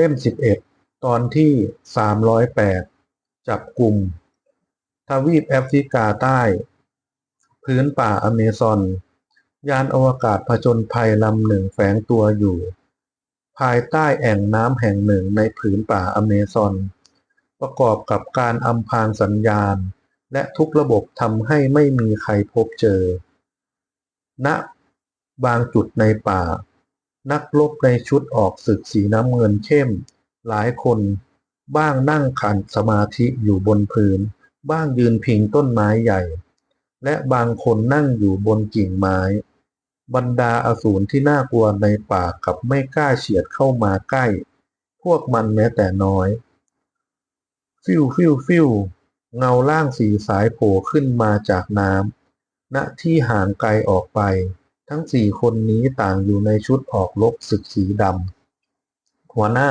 เล่ม 11 ตอนที่ 308 จับกลุ่ม ทวีปแอฟริกาใต้ พื้นป่าอเมซอน ยานอวกาศผจญภัยลำหนึ่งแฝงตัวอยู่ ภายใต้แอ่งน้ำแห่งหนึ่งในผืนป่าอเมซอน ประกอบกับการอำพางสัญญาณ และทุกระบบทำให้ไม่มีใครพบเจอณบางจุดในป่า นักรบในชุดออกศึกสีน้ำเงินเข้ม หลายคนบ้างนั่งขันสมาธิอยู่บนพื้น บ้างยืนพิงต้นไม้ใหญ่ และบางคนนั่งอยู่บนกิ่งไม้ บรรดาอสูรที่น่ากลัวในป่ากับไม่กล้าเฉียดเข้ามาใกล้ พวกมันแม้แต่น้อย ฟิวฟิวฟิวเงาล่างสีสายโผล่ขึ้นมาจากน้ำณที่ห่างไกลออกไป ทั้งสี่คนนี้ต่างอยู่ในชุดออกรบศึกสีดำหัวหน้า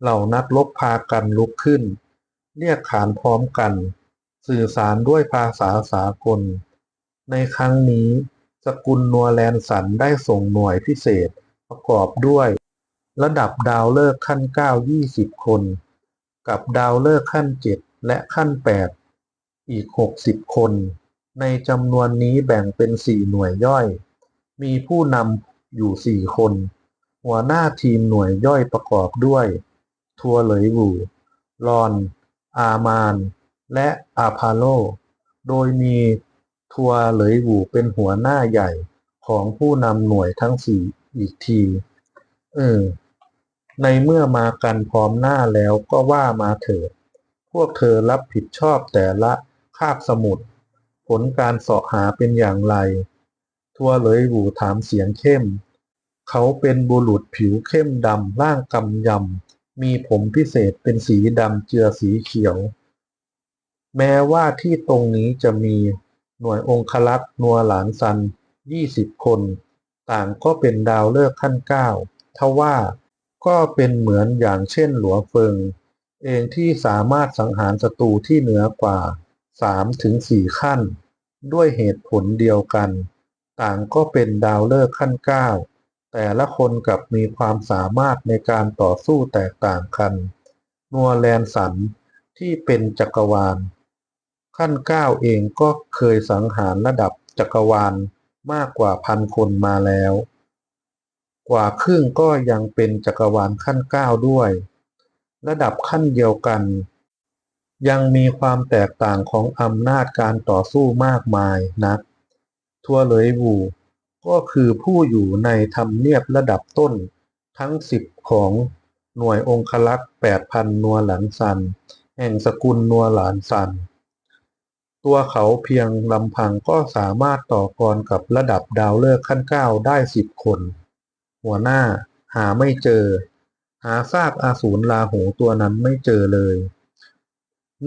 เหล่านักรบพากันลุกขึ้น เรียกขานพร้อมกัน สื่อสารด้วยภาษาสากล ในครั้งนี้ สกุลนัวแลนสันได้ส่งหน่วยพิเศษประกอบด้วย ระดับดาวเลิกขั้น 9 20 คน กับดาวเลิกขั้น 7 และขั้น 8 อีก 60 คน ในจำนวนนี้แบ่งเป็น 4 หน่วยย่อย มีผู้นำอยู่4คน หัวหน้าทีมหน่วยย่อยประกอบด้วย ทัวเหลยวูรอน อามาน และอาพาโล โดยมีทัวเหลยวูเป็นหัวหน้าใหญ่ของผู้นำหน่วยทั้งสี่อีกทีเออในเมื่อมากันพร้อมหน้าแล้วก็ว่ามาเถิด พวกเธอรับผิดชอบแต่ละคาบสมุด ผลการเสาะหาเป็นอย่างไร ทัวเลยวูถามเสียงเข้ม เขาเป็นบุรุษผิวเข้มดำร่างกำยำ มีผมพิเศษเป็นสีดำเจือสีเขียว แม้ว่าที่ตรงนี้จะมีหน่วยองคลักษ์นัวหลานซัน20คน ต่างก็เป็นดาวเลิกขั้นเก้าทว่าก็เป็นเหมือนอย่างเช่นหลัวเฟิง เองที่สามารถสังหารศัตรูที่เหนือกว่า3-4ขั้น ด้วยเหตุผลเดียวกัน ต่างก็เป็นดาวเลิกษ์ขั้นเก้าแต่ละคนกับมีความสามารถในการต่อสู้แตกต่างกัน นัวแลนสันที่เป็นจักรวาล ขั้นเก้าเองก็เคยสังหารระดับจักรวาลมากกว่าพันคนมาแล้ว กว่าครึ่งก็ยังเป็นจักรวาลขั้นเก้าด้วย ระดับขั้นเดียวกัน ยังมีความแตกต่างของอำนาจการต่อสู้มากมายนัก ทัวเหลยวูก็คือผู้อยู่ในทำเนียบระดับต้นทั้งสิบของหน่วยองคลักษ์แปดพันนัวหลันซัน แห่งสกุลนัวหลานซัน ตัวเขาเพียงลำพังก็สามารถต่อกรกับระดับดาวเลิกขั้นเก้าได้สิบคน หัวหน้าหาไม่เจอ หาซากอาสูรลาหูตัวนั้นไม่เจอเลย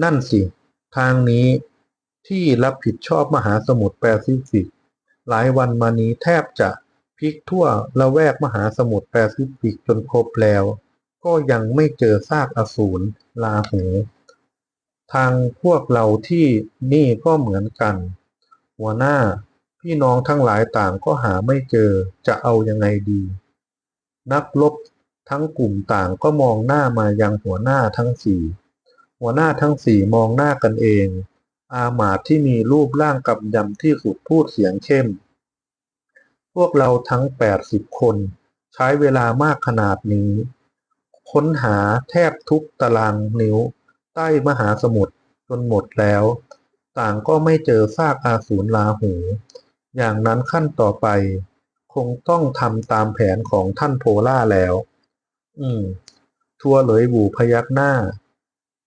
นั่นสิ ทางนี้ที่รับผิดชอบมหาสมุทรแปซิฟิก หลายวันมานี้แทบจะพลิกทั่วละแวกมหาสมุทรแปซิฟิกจนครบแล้ว ก็ยังไม่เจอซากอสูรลาหู ทางพวกเราที่นี่ก็เหมือนกัน หัวหน้าพี่น้องทั้งหลายต่างก็หาไม่เจอจะเอายังไงดี นักรบทั้งกลุ่มต่างก็มองหน้ามายังหัวหน้าทั้งสี่ หัวหน้าทั้งสี่มองหน้ากันเอง อามาตที่มีรูปร่างกำยำที่สุดพูดเสียงเข้ม พวกเราทั้ง 80 คน ใช้เวลามากขนาดนี้ ค้นหาแทบทุกตารางนิ้ว ใต้มหาสมุทรจนหมดแล้ว ต่างก็ไม่เจอซากอาสูรลาหู อย่างนั้นขั้นต่อไป คงต้องทำตามแผนของท่านโพล่าแล้ว อืม ทัวเหลยบูพยักหน้า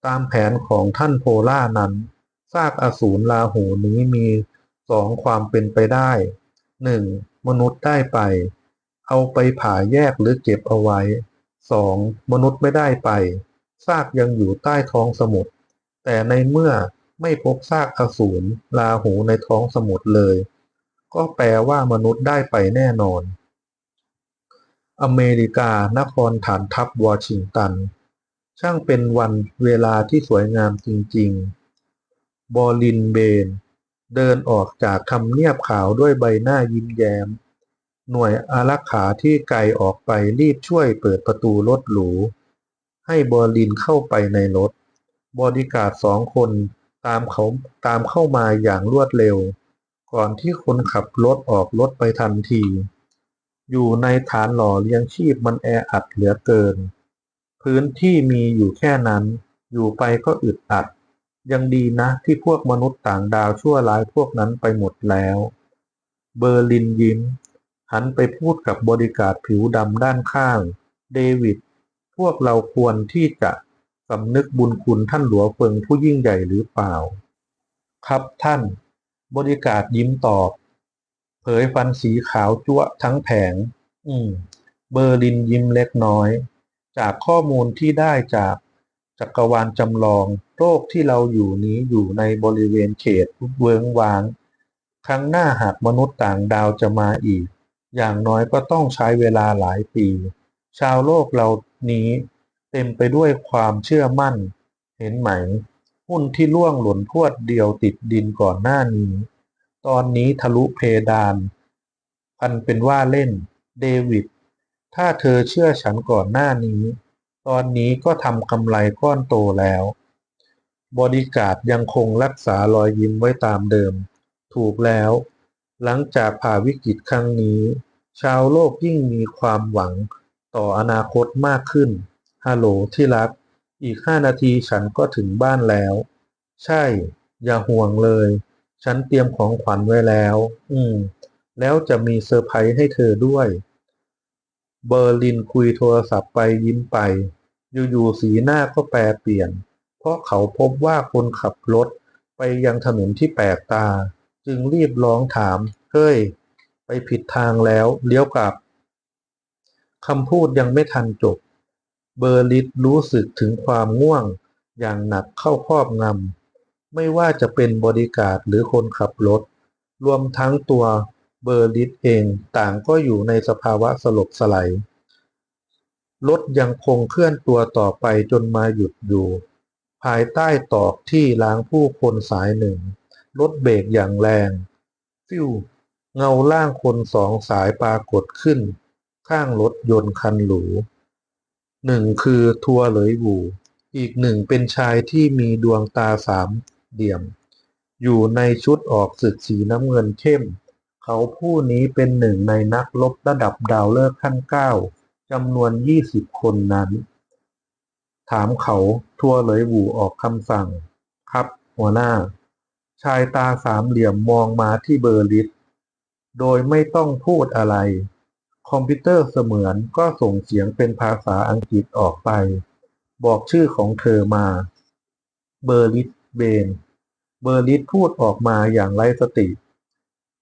ตามแผนของท่านโพล่านั้น ซากอสูรลาหูนี้มีสองความเป็นไปได้หนึ่งมนุษย์ได้ไป เอาไปผ่าแยกหรือเก็บเอาไว้ 2. มนุษย์ไม่ได้ไป ซากยังอยู่ใต้ท้องสมุทร แต่ในเมื่อไม่พบซากอสูรลาหูในท้องสมุทรเลย ก็แปลว่ามนุษย์ได้ไปแน่นอน อเมริกานครฐานทัพวอชิงตัน ช่างเป็นวันเวลาที่สวยงามจริง ๆ บอลินเบน เดินออกจากทำเนียบขาวด้วยใบหน้ายิ้มแย้ม หน่วยอารักขาที่ไกลออกไปรีบช่วยเปิดประตูรถหรู ให้บอลินเข้าไปในรถ บอดี้การ์ดสองคนตามเขาตามเข้ามาอย่างรวดเร็ว ก่อนที่คนขับรถออกรถไปทันที อยู่ในฐานหล่อเลี้ยงชีพมันแออัดเหลือเกิน พื้นที่มีอยู่แค่นั้น อยู่ไปก็อึดอัด ยังดีนะที่พวกมนุษย์ต่างดาวชั่วร้ายพวกนั้นไปหมดแล้ว เบอร์ลินยิ้ม หันไปพูดกับบริการผิวดำด้านข้าง เดวิด พวกเราควรที่จะสำนึกบุญคุณท่านหลวงเฟิงผู้ยิ่งใหญ่หรือเปล่า ครับท่าน บริการยิ้มตอบ เผยฟันสีขาวจั๊วทั้งแผง อืม เบอร์ลินยิ้มเล็กน้อย จากข้อมูลที่ได้จาก จักรวาลจำลอง โลกที่เราอยู่นี้อยู่ในบริเวณเขตเวิงวาง ครั้งหน้าหากมนุษย์ต่างดาวจะมาอีก อย่างน้อยก็ต้องใช้เวลาหลายปี ชาวโลกเรานี้เต็มไปด้วยความเชื่อมั่น เห็นไหม หุ้นที่ล่วงหล่นพรวดเดียวติดดินก่อนหน้านี้ ตอนนี้ทะลุเพดาน พันเป็นว่าเล่น เดวิด ถ้าเธอเชื่อฉันก่อนหน้านี้ ตอนนี้ก็ทำกำไรก้อนโตแล้ว บริการดยังคงรักษารอยยิ้มไว้ตามเดิม ถูกแล้ว หลังจากผ่าวิกฤตครั้งนี้ ชาวโลกยิ่งมีความหวังต่ออนาคตมากขึ้น ฮัลโหลที่รัก อีกห้านาทีฉันก็ถึงบ้านแล้ว ใช่ อย่าห่วงเลย ฉันเตรียมของขวัญไว้แล้ว อืม แล้วจะมีเซอร์ไพรส์ให้เธอด้วย เบอร์ลินคุยโทรศัพท์ไปยิ้มไป อยู่ๆสีหน้าก็แปรเปลี่ยน เพราะเขาพบว่าคนขับรถไปยังถนนที่แปลกตา จึงรีบร้องถาม เฮ้ย ไปผิดทางแล้ว เลี้ยวกลับคำพูดยังไม่ทันจบ เบอร์ลินรู้สึกถึงความง่วง อย่างหนักเข้าครอบงำไม่ว่าจะเป็นบริการดหรือคนขับรถ รวมทั้งตัว เบอร์ลินเองต่างก็อยู่ในสภาวะสลบสลายรถยังคงเคลื่อนตัวต่อไปจนมาหยุดอยู่ ภายใต้ตอกที่ล้างผู้คนสายหนึ่ง รถเบรกอย่างแรง ฟิวเงาล่างคนสองสายปรากฏขึ้น ข้างรถยนต์คันหรูหนึ่งคือทัวเหลยหูอีกหนึ่งเป็นชายที่มีดวงตาสามเหลี่ยม อยู่ในชุดออกศึกสีน้ำเงินเข้ม เขาผู้นี้เป็นหนึ่งในนักรบระดับดาวฤกษ์ขั้นเก้าจำนวนยี่สิบคนนั้น ถามเขาทัวเหลยหูออกคำสั่ง ครับ หัวหน้า ชายตาสามเหลี่ยมมองมาที่เบอร์ลิสโดยไม่ต้องพูดอะไร คอมพิวเตอร์เสมือนก็ส่งเสียงเป็นภาษาอังกฤษออกไป บอกชื่อของเธอมา เบอร์ลิสเบน เบอร์ลิสพูดออกมาอย่างไร้สติ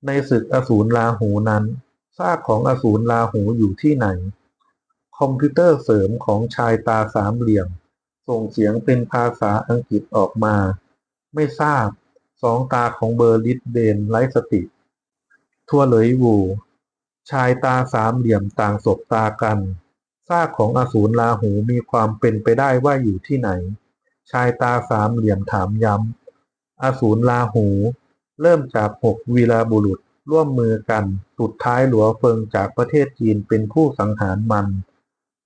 ในศึกอสูรลาหูนั้นซากของอสูรลาหูอยู่ที่ไหน คอมพิวเตอร์เสริมของชายตาสามเหลี่ยม ส่งเสียงเป็นภาษาอังกฤษออกมา ไม่ทราบสองตาของเบอร์ลิสเบนไร้สติ ทั่วเลยวู ชายตาสามเหลี่ยมต่างสบตากันซากของอสูรลาหูมีความเป็นไปได้ว่าอยู่ที่ไหน ชายตาสามเหลี่ยมถามย้ำอสูรลาหู เริ่มจากหกวีรบุรุษร่วมมือกัน สุดท้ายหลัวเฟิงจากประเทศจีนเป็นผู้สังหารมัน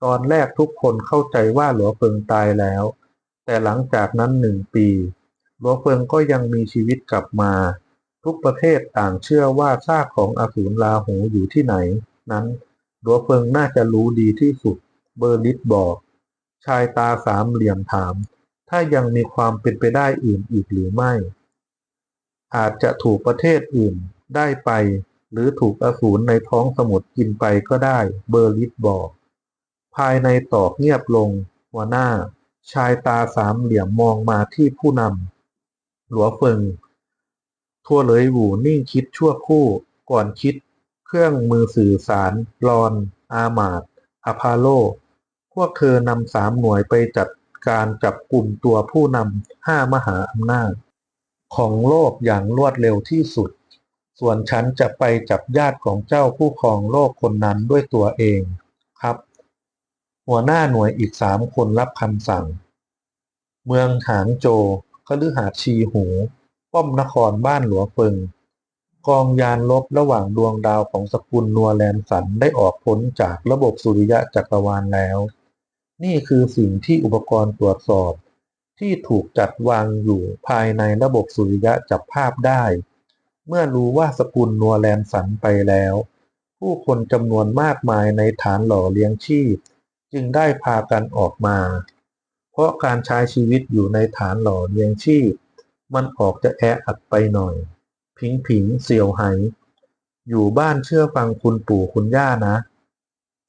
ตอนแรกทุกคนเข้าใจว่าหลัวเฟิงตายแล้ว แต่หลังจากนั้นหนึ่งปี หลัวเฟิงก็ยังมีชีวิตกลับมา ทุกประเทศต่างเชื่อว่าซากของอสูรลาหูอยู่ที่ไหน นั้นหลัวเฟิงน่าจะรู้ดีที่สุด เบอร์ลิสบอก ชายตาสามเหลี่ยมถาม ถ้ายังมีความเป็นไปได้อื่นอีกหรือไม่ อาจจะถูกประเทศอื่นได้ไป หรือถูกอสูรในท้องสมุทรกินไปก็ได้ เบอร์ลิสบอก ภายในตอกเงียบลง หัวหน้า ชายตาสามเหลี่ยมมองมาที่ผู้นำหลัวเฟิง ทั่วเลยหูนิ่งคิดชั่วคู่ก่อนคิด เครื่องมือสื่อสารรอน อามาดอพาโล พวกเธอนำสามหน่วยไปจัดการจับกลุ่มตัวผู้นำห้ามหาอำนาจ ของโลกอย่างรวดเร็วที่สุด ส่วนฉันจะไปจับญาติของเจ้าผู้ครองโลกคนนั้นด้วยตัวเองครับ หัวหน้าหน่วยอีกสามคนรับคำสั่ง เมืองหางโจวคฤหาสชีหู ป้อมนครบ้านหลวงเฟิงกองยานลบระหว่างดวงดาวของสกุลนัวแลนสันได้ออกพ้นจากระบบสุริยะจักรวาลแล้ว นี่คือสิ่งที่อุปกรณ์ตรวจสอบ ที่ถูกจัดวางอยู่ภายในระบบสุริยะจับภาพได้ เมื่อรู้ว่าสกุลนัวแลนสันไปแล้ว ผู้คนจำนวนมากมายในฐานหล่อเลี้ยงชีพ จึงได้พากันออกมา เพราะการใช้ชีวิตอยู่ในฐานหล่อเลี้ยงชีพ มันออกจะแออัดไปหน่อย ผิงผิงเสี่ยวไหอยู่บ้านเชื่อฟังคุณปู่คุณย่านะ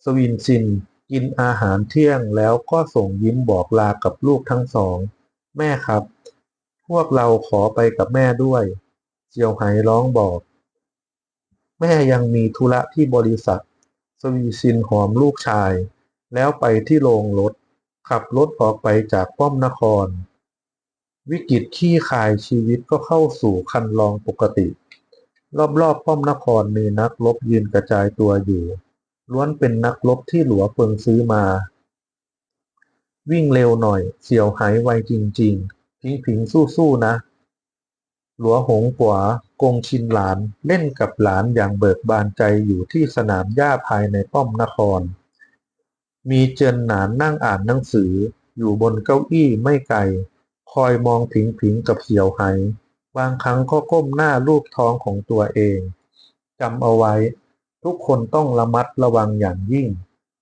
สวินซินกินอาหารเที่ยงแล้วก็ส่งยิ้มบอกลากับลูกทั้งสอง แม่ครับ พวกเราขอไปกับแม่ด้วยเสี่ยวไหร้องบอก แม่ยังมีธุระที่บริษัท สวีซินหอมลูกชาย แล้วไปที่โรงรถ ขับรถออกไปจากป้อมนคร วิกฤตขี้คายชีวิตก็เข้าสู่คันลองปกติ รอบๆป้อมนครมีนักรบยืนกระจายตัวอยู่ ล้วนเป็นนักรบที่หลัวเฟิงซื้อมา วิ่งเร็วหน่อย เสี่ยวหายไวจริง ๆ พิงพิงสู้ๆนะ หลัวหงกัวกงชินหลานเล่นกับหลานอย่างเบิกบานใจอยู่ที่สนามหญ้าภายในป้อมนคร มีเจินหนานนั่งอ่านหนังสืออยู่บนเก้าอี้ไม่ไกล คอยมองผิงผิงกับเสี่ยวไหบางครั้งก็ก้มหน้าลูบท้องของตัวเองจำเอาไว้ ทุกคนต้องระมัดระวังอย่างยิ่ง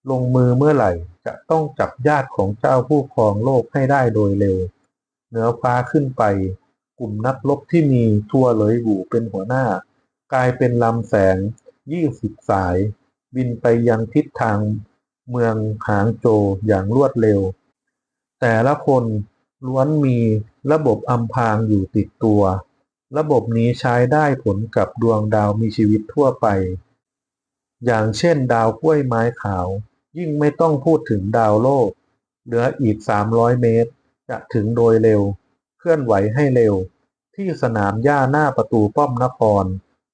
ลงมือเมื่อไหร่ จะต้องจับญาติของเจ้าผู้ครองโลกให้ได้โดยเร็ว เหนือฟ้าขึ้นไป กลุ่มนักรบที่มีทั่วเลยหูเป็นหัวหน้า กลายเป็นลำแสงยี่สิบสาย บินไปยังทิศทางเมืองหางโจอย่างรวดเร็ว แต่ละคนล้วนมีระบบอำพรางอยู่ติดตัว ระบบนี้ใช้ได้ผลกับดวงดาวมีชีวิตทั่วไป อย่างเช่นดาวกล้วยไม้ขาว ยิ่งไม่ต้องพูดถึงดาวโลก เหลืออีก 300 เมตร จะถึงโดยเร็ว เคลื่อนไหวให้เร็ว ที่สนามหญ้าหน้าประตูป้อมนคร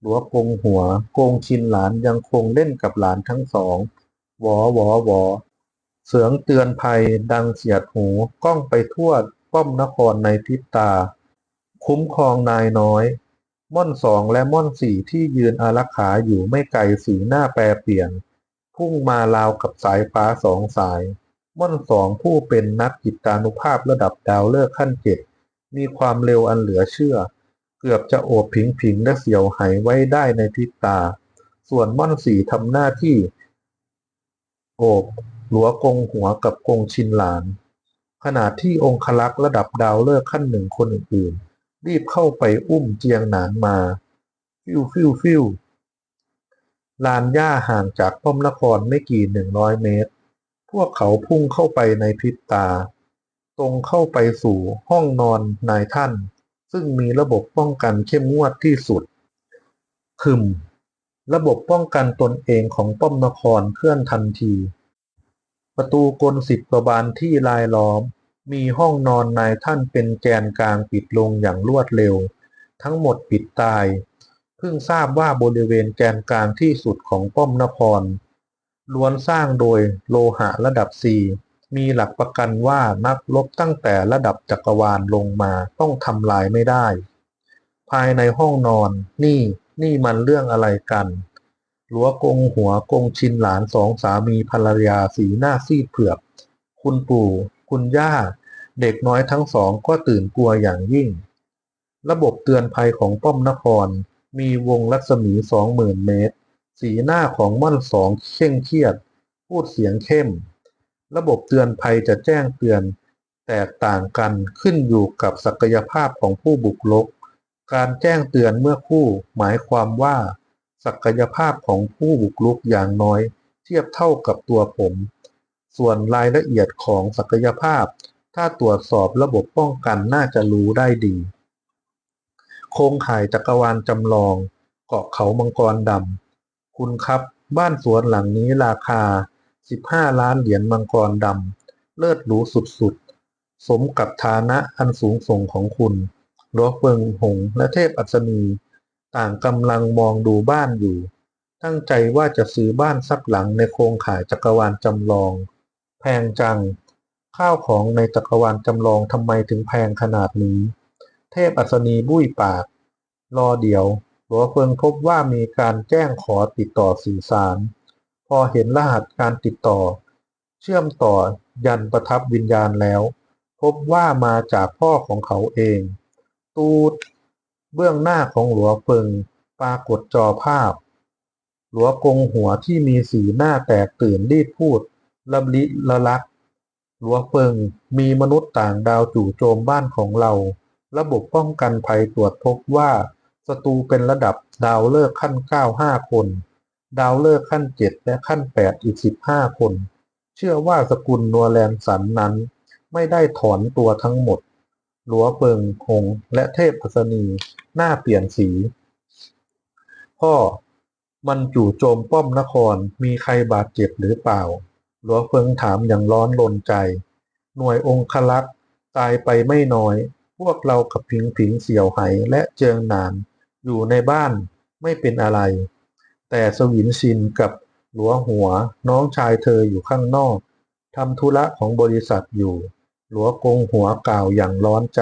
หลัวกงหัวโกงชินหลานยังคงเล่นกับหลานทั้งสองหวอหวอหวอเสียงเตือนภัยดังเสียดหูก้องไปทั่วป้อมนครในพริบตา คุ้มครองนายน้อย ม่อนสองและม่อนสี่ที่ยืนอารักขาอยู่ไม่ไกลสีหน้าแปรเปลี่ยน พุ่งมาราวกับสายฟ้าสองสาย ม่อนสองผู้เป็นนักจิตานุภาพระดับดาวเลิกขั้นเจ็ดมีความเร็วอันเหลือเชื่อ เกือบจะโอบผิงผิงและเสียวหายไว้ได้ในพริบตา ส่วนม่อนสี่ทำหน้าที่ โอบหลัวกงหัวกับกงชินหลาน ขณะที่องคลักษ์ระดับดาวเลิกขั้นหนึ่งคนอื่นๆ รีบเข้าไปอุ้มเจียงหนานมา ฟิวฟิวฟิว ลานหญ้าห่างจากป้อมนครไม่กี่หนึ่งร้อยเมตร พวกเขาพุ่งเข้าไปในพริบตา ตรงเข้าไปสู่ห้องนอนนายท่าน ซึ่งมีระบบป้องกันเข้มงวดที่สุดคึมระบบป้องกันตนเองของป้อมนครเคลื่อนทันที ประตูกลสิบประบานที่ลายล้อม มีห้องนอนนายท่านเป็นแกนกลางปิดลงอย่างรวดเร็ว ทั้งหมดปิดตาย เพิ่งทราบว่าบริเวณแกนกลางที่สุดของป้อมนคร ล้วนสร้างโดยโลหะระดับ4มีหลักประกันว่านักรบตั้งแต่ระดับจักรวาลลงมาต้องทำลายไม่ได้ ภายในห้องนอน นี่นี่มันเรื่องอะไรกันหลัวกงหัวกงชินหลานสองสามีภรรยาสีหน้าซีดเผือก คุณปู่ คุณย่า เด็กน้อยทั้งสองก็ตื่นกลัวอย่างยิ่ง ระบบเตือนภัยของป้อมนคร มีวงรัศมีสองหมื่นเมตร สีหน้าของม่อนสองเคร่งเครียด พูดเสียงเข้ม ระบบเตือนภัยจะแจ้งเตือน แตกต่างกันขึ้นอยู่กับศักยภาพของผู้บุกรุก การแจ้งเตือนเมื่อคู่หมายความว่า ศักยภาพของผู้บุกรุกอย่างน้อย เทียบเท่ากับตัวผม ส่วนรายละเอียดของศักยภาพ ถ้าตรวจสอบระบบป้องกันน่าจะรู้ได้ดี ครงข่ายจักรวาลจำลอง เกาะเขามังกรดำคุณครับ บ้านสวนหลังนี้ราคา 15 ล้านเหรียญมังกรดำเลิศหรูสุดๆ สมกับฐานะอันสูงส่งของคุณหลวงเฟิงหงและเทพอัศนี ต่างกำลังมองดูบ้านอยู่ ตั้งใจว่าจะซื้อบ้านสักหลังในโครงข่ายจักรวาลจำลอง แพงจัง ข้าวของในจักรวาลจำลองทำไมถึงแพงขนาดนี้ เทพอัศนีบุ้ยปาก รอเดียว หลัวเฟิงพบว่ามีการแจ้งขอติดต่อสื่อสาร พอเห็นรหัสการติดต่อ เชื่อมต่อยันประทับวิญญาณแล้ว พบว่ามาจากพ่อของเขาเอง ตูด เบื้องหน้าของหลัวเฟิงปรากฏจอภาพ หลัวกงหัวที่มีสีหน้าแตกตื่นรีบพูดละลิละลักหลัวเฟิงมีมนุษย์ต่างดาวจู่โจมบ้านของเรา ระบบป้องกันภัยตรวจพบว่าศัตรูเป็นระดับดาวเลิกขั้น 9 5 คน ดาวเลิกขั้น 7 และขั้น 8 อีก 15 คน เชื่อว่าสกุลนัวแลนสันนั้น ไม่ได้ถอนตัวทั้งหมด หลัวเฟิงหงและเทพอัศนีหน้าเปลี่ยนสี พ่อ มันจู่โจมป้อมนครมีใครบาดเจ็บหรือเปล่า หลัวเฟิงถามอย่างร้อนรนใจ หน่วยองคลักษ์ตายไปไม่น้อย พวกเรากับผิงผิงเสี่ยวไหและเจิงหนาน อยู่ในบ้านไม่เป็นอะไร แต่สวินชินกับหลัวหัวน้องชายเธออยู่ข้างนอกทำธุระของบริษัทอยู่ หลัวกงหัวกล่าวอย่างร้อนใจ